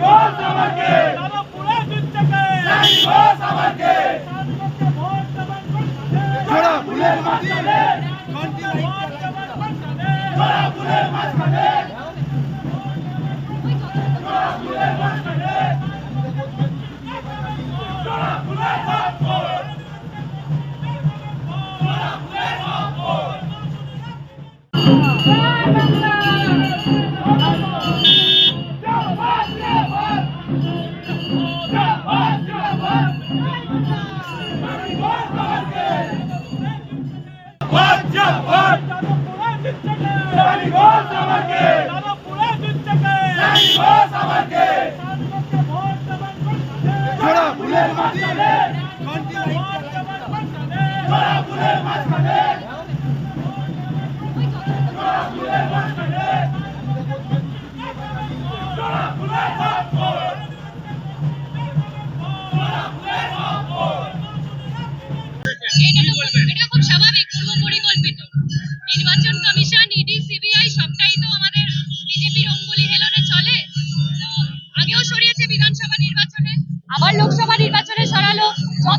Vamos, Marquinhos! এটা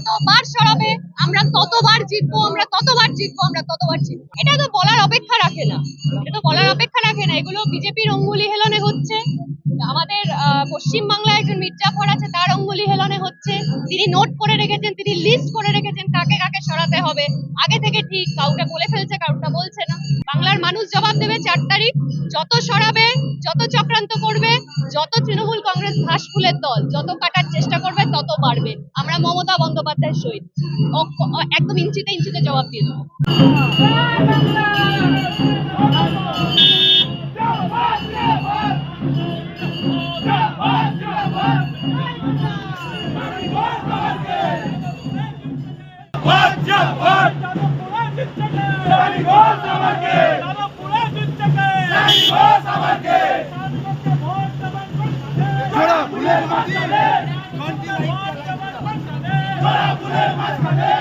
যতবার সরাবে, আমরা ততবার জিতবো, আমরা ততবার জিতবো, আমরা ততবার জিতবো। এটা তো বলার অপেক্ষা রাখে না। এটা তো বলার অপেক্ষা রাখে না। এগুলো বিজেপির অঙ্গুলি হেলনে হচ্ছে। আমাদের পশ্চিম বাংলায় একজন মির্জাফর আছে, তার অঙ্গুলি হেলনে হচ্ছে। তিনি নোট করে রেখেছেন, তিনি লিস্ট করে রেখেছেন কাকে কাকে সরাতে হবে। আগে থেকে ঠিক, কাউকে বলে ফেলছে কাউটা বলছে না। বাংলার মানুষ জবাব দেবে চার তারিখ। যত সরাবে, যত চক্রান্ত করবে, যত তৃণমূল কংগ্রেস ঘাস ফুলের দল, যত কাটার চেষ্টা করবে তত বাড়বে। আমরা মমতা বন্দ্যোপাধ্যায়ের সহিত। একদম ইঞ্চিতে ইঞ্চিতে জবাব দিয়ে দেবো। মাঝখানে।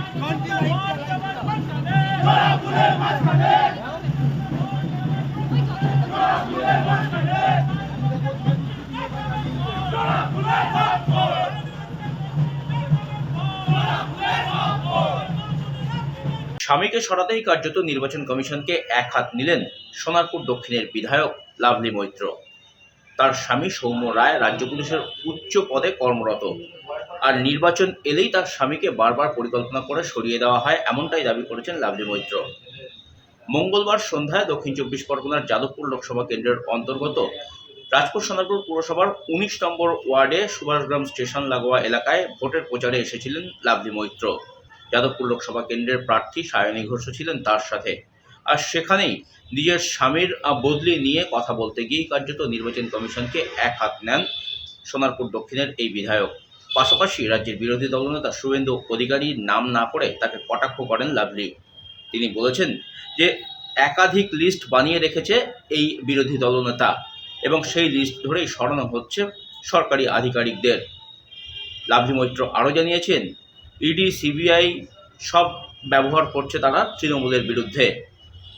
স্বামীকে সরাতেই কার্যত নির্বাচন কমিশনকে এক হাত নিলেন সোনারপুর দক্ষিণের বিধায়ক লাভলি মৈত্র। তার স্বামী সৌম্য রায় রাজ্য পুলিশের উচ্চ পদে কর্মরত। আর নির্বাচন এলেই তার স্বামীকে বারবার পরিকল্পনা করে সরিয়ে দেওয়া হয় এমনটাই দাবি করেছেন লাভলি মৈত্র। মঙ্গলবার সন্ধ্যায় দক্ষিণ চব্বিশ পরগনার যাদবপুর লোকসভা কেন্দ্রের অন্তর্গত রাজপুর সোনারপুর পুরসভার উনিশ নম্বর ওয়ার্ডে সুভাষগ্রাম স্টেশন লাগোয়া এলাকায় ভোটের প্রচারে এসেছিলেন লাভলি মৈত্র। যাদবপুর লোকসভা কেন্দ্রের প্রার্থী সায়নী ঘোষও ছিলেন তার সাথে। আর সেখানেই নিজের স্বামীর বদলি নিয়ে কথা বলতে গিয়েই কার্যত নির্বাচন কমিশনকে এক হাত নেন সোনারপুর দক্ষিণের এই বিধায়ক। পাশাপাশি রাজ্যের বিরোধী দলনেতা শুভেন্দু অধিকারীর নাম না করে তাকে কটাক্ষ করেন লাভলি। তিনি বলেছেন যে, একাধিক লিস্ট বানিয়ে রেখেছে এই বিরোধী দলনেতা এবং সেই লিস্ট ধরেই সরানো হচ্ছে সরকারি আধিকারিকদের। লাভলি মৈত্র আরও জানিয়েছেন ইডি, সিবিআই সব ব্যবহার করছে তারা তৃণমূলের বিরুদ্ধে।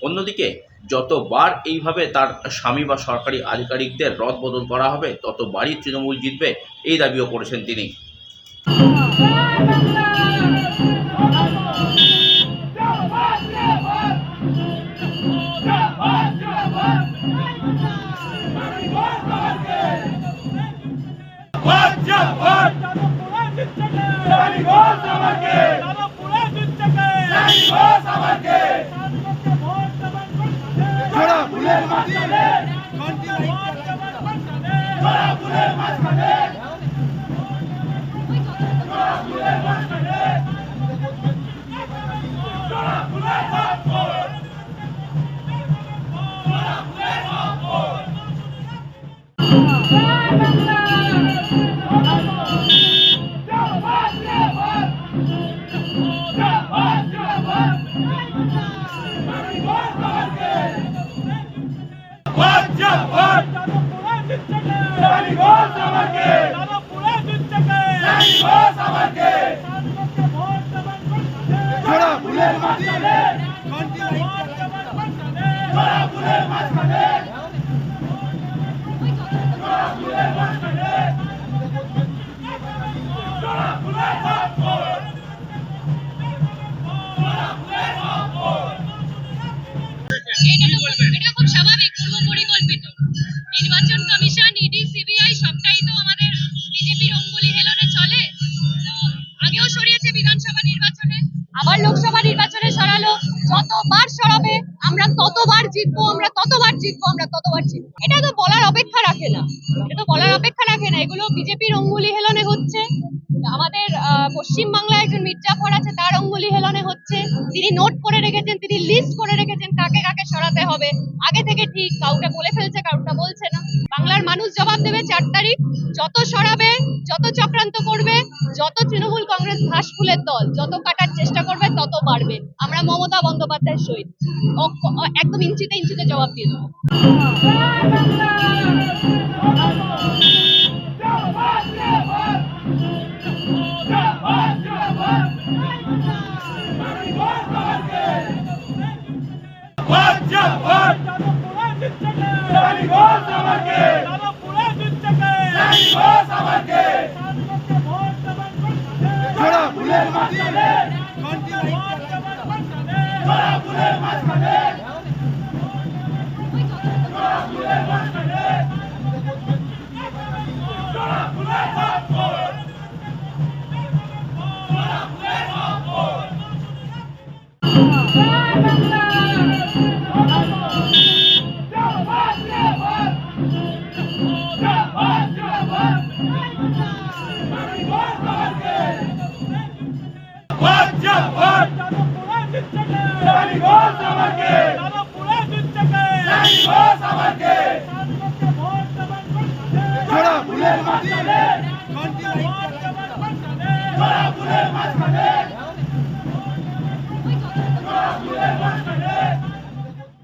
অন্যদিকে যতবার এইভাবে তার স্বামী বা সরকারি আধিকারিকদের রদ বদল করা হবে, ততবারই তৃণমূল জিতবে এই দাবিও করেছেন তিনি। আমাকে আমাকে ততবার জিতবো আমরা, ততবার জিতবো আমরা, ততবার জিতবো। এটা তো বলার অপেক্ষা রাখে না। এটা তো বলার অপেক্ষা রাখে না। এগুলো বিজেপির অঙ্গুলি হেলনে হচ্ছে। আমাদের পশ্চিম বাংলায় একজন মির্জাফর আছে, তার অঙ্গুলি হেলনে হচ্ছে। তিনি নোট করে রেখেছেন, তিনি লিস্ট করে রেখেছেন কাকে কাকে সরাতে হবে। আগে থেকে ঠিক, কাউকে বলে ফেলছে কাউটা বলছে না। বাংলার মানুষ জবাব দেবে চার তারিখ। যত সরাবে, যত চক্রান্ত করবে, যত তৃণমূল কংগ্রেস ঘাস ফুলের দল, যত কাটার তত বাড়বে। আমরা মমতা বন্দ্যোপাধ্যায়ের সহিত। একদম ইঞ্চিতে ইঞ্চিতে জবাব দিয়ে দেবো। ভোট জোড়া ফুলের